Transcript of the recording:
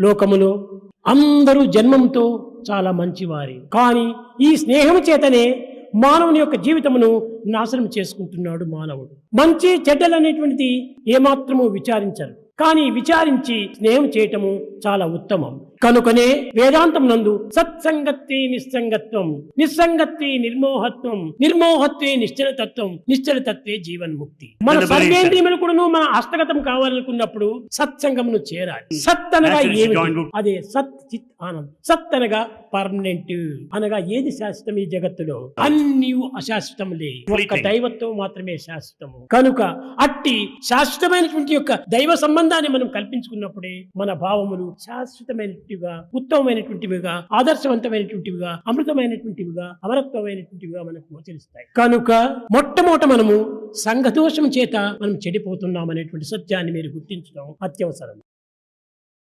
లోకములో అందరూ జన్మంతో చాలా మంచివారి. కానీ ఈ స్నేహం చేతనే మానవుని యొక్క జీవితమును నాశనం చేసుకుంటున్నాడు మానవుడు. మంచి చెడ్డలు అనేటువంటిది ఏమాత్రము విచారించరు. కానీ విచారించి స్నేహం చేయటము చాలా ఉత్తమం. కనుకనే వేదాంతం నందు సత్సంగత్వే నిస్సంగత్వం నిస్సంగత్వే నిర్మోహత్వం నిర్మోహత్వే నిశ్చల తత్వం నిశ్చల తత్వే జీవన్ముక్తి. మన సర్వేంద్రియములు కూడాను మన హస్తగతం కావాలనుకున్నప్పుడు సత్సంగమును చేరాలి. సత్ అనగా ఏమిటి. అదే సత్ చిత్ ఆనంద్. సత్ అనగా పర్మనెంట్. అనగా ఏది శాశ్వతం ఈ జగత్తులో? అన్ని అశాశ్వతములే ఒక్క. దైవత్వం మాత్రమే శాశ్వతము. కనుక అట్టి శాశ్వతమైనటువంటి యొక్క దైవ సంబంధాన్ని మనం కల్పించుకున్నప్పుడే మన భావములు శాశ్వతమైనటువంటివిగా ఉత్తమమైనటువంటివిగా ఆదర్శవంతమైనటువంటివిగా అమృతమైనటువంటివిగా అమరత్వమైనటువంటివిగా మనకు గోచరిస్తాయి. కనుక మొట్టమొదట మనము సంఘదోషం చేత మనం చెడిపోతున్నాం అనేటువంటి సత్యాన్ని మీరు గుర్తించడం అత్యవసరం.